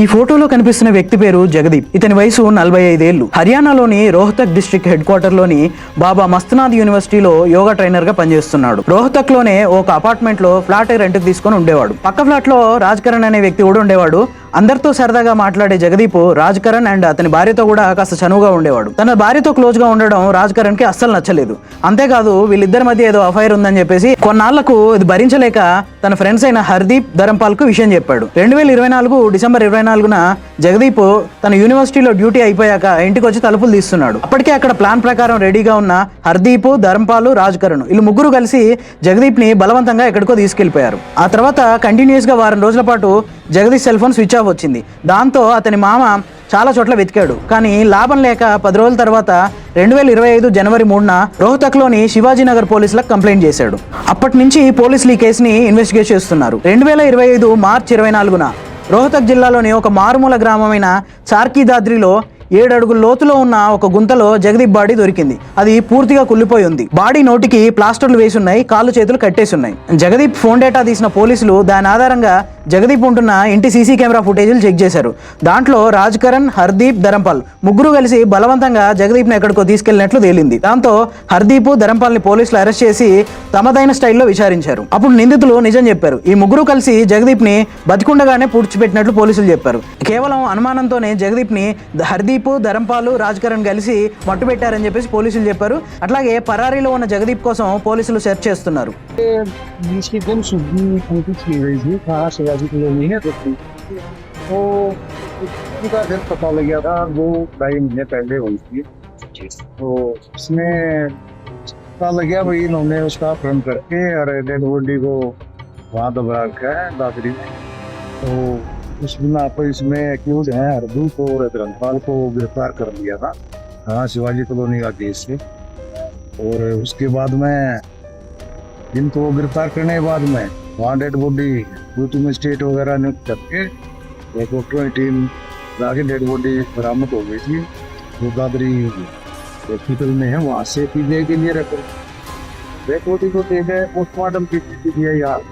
ఈ ఫోటోలో కనిపిస్తున్న వ్యక్తి పేరు జగదీప్. ఇతని వయసు నలభై ఐదేళ్ళు హర్యానాలోని రోహతక్ డిస్ట్రిక్ట్ హెడ్ క్వార్టర్లోని బాబా మస్తనాథ్ యూనివర్సిటీలో యోగా ట్రైనర్గా పనిచేస్తున్నాడు. రోహతక్లోనే ఒక అపార్ట్మెంట్లో ఫ్లాట్ రెంట్ తీసుకొని ఉండేవాడు. పక్క ఫ్లాట్లో రాజ్ కరణ్ అనే వ్యక్తి కూడా ఉండేవాడు. అందరితో సరదాగా మాట్లాడే జగదీప్ రాజ్ కరణ్ అండ్ అతని భార్యతో కూడా కాస్త చనువుగా ఉండేవాడు. తన భార్యతో క్లోజ్గా ఉండడం రాజ్ కరణ్కి అస్సలు నచ్చలేదు. అంతేకాదు వీళ్ళిద్దరి మధ్య ఏదో అఫైర్ ఉందని చెప్పేసి కొన్నాళ్ళకు ఇది భరించలేక తన ఫ్రెండ్స్ అయిన హర్దీప్ ధరంపాల్కు విషయం చెప్పాడు. రెండు వేల ఇరవై నాలుగు డిసెంబర్ ఇరవై నాలుగున జగదీప్ తన యూనివర్సిటీలో డ్యూటీ అయిపోయాక ఇంటికి వచ్చి తలుపులు తీస్తున్నాడు. అప్పటికే అక్కడ ప్లాన్ ప్రకారం రెడీగా ఉన్న హర్దీప్ ధరంపాలు రాజ్ కరణ్ వీళ్ళు ముగ్గురు కలిసి జగదీప్ని బలవంతంగా ఎక్కడికో తీసుకెళ్ళిపోయారు ఆ తర్వాత కంటిన్యూస్గా వారం రోజుల పాటు Jagdish cell phone switch off వచ్చింది. దాంతో అతని మామ చాలా చోట్ల వెతికాడు. కానీ లాభం లేక పది రోజుల తర్వాత రెండు వేల ఇరవై ఐదు జనవరి మూడున రోహతక్లోని శివాజీనగర్ పోలీసులకు కంప్లైంట్ చేశాడు. అప్పటి నుంచి పోలీసులు ఈ కేసుని ఇన్వెస్టిగేట్ చేస్తున్నారు. రెండు వేల ఇరవై ఐదు మార్చి ఇరవై నాలుగున రోహతక్ జిల్లాలోని ఒక మారుమూల గ్రామమైన చార్కీదాద్రిలో ఏడు అడుగుల లోతులో ఉన్న ఒక గుంతలో జగదీప్ బాడీ దొరికింది. అది పూర్తిగా కుళ్ళిపోయి ఉంది. బాడీ నోటికి ప్లాస్టర్లు వేసి ఉన్నాయి కాళ్ళు చేతులు కట్టేసి ఉన్నాయి. జగదీప్ ఫోన్ డేటా తీసిన పోలీసులు దాని ఆధారంగా జగదీప్ ఉంటున్న ఇంటి సీసీ కెమెరా ఫుటేజీలు చెక్ చేశారు. దాంట్లో రాజ్ కరణ్ హర్దీప్ ధరంపాల్ ముగ్గురు కలిసి బలవంతంగా జగదీప్ని ఎక్కడికో తీసుకెళ్ళినట్లు తేలింది. దాంతో హర్దీప్ ధరంపాల్ని పోలీసులు అరెస్ట్ చేసి తమదైన స్టైల్లో విచారించారు. అప్పుడు నిందితులు నిజం చెప్పారు. ఈ ముగ్గురు కలిసి జగదీప్ని బతికుండగానే పూడ్చిపెట్టినట్లు పోలీసులు చెప్పారు. కేవలం అనుమానంతోనే జగదీప్ని హర్దీప్ ధరంపాలు రాజ్ కరణ్ కలిసి మట్టుబెట్టారని చెప్పేసి పోలీసులు చెప్పారు. అట్లాగే పరారీలో ఉన్న జగదీప్ కోసం పోలీసులు సెర్చ్ చేస్తున్నారు. की कहाँ शिवाजी कॉलोनी है तो तो उनका घर पता लग गया था वो ढाई महीने पहले हुई थी। तो उसमें पता लग गया भाई इन्होंने उसका अपहरण करके और डेड बॉडी को वहाँ दबा रखा है दादरी में। तो उस बिना पर इसमें एक्यूज हैं हरदूत और रंगपाल को गिरफ़्तार कर लिया था। हाँ शिवाजी कॉलोनी का केस से और उसके बाद में इनको गिरफ़्तार करने के बाद में वहाँ डेड बॉडी ड्यूटी स्टेट वगैरह ने करके डॉक्टरों की टीम जाके डेड बॉडी बरामद हो गई थी, वो दादरी हॉस्पिटल में है, वहाँ से पीने के लिए रेफर डेड बॉडी को देखे पोस्टमार्टम की दिया यार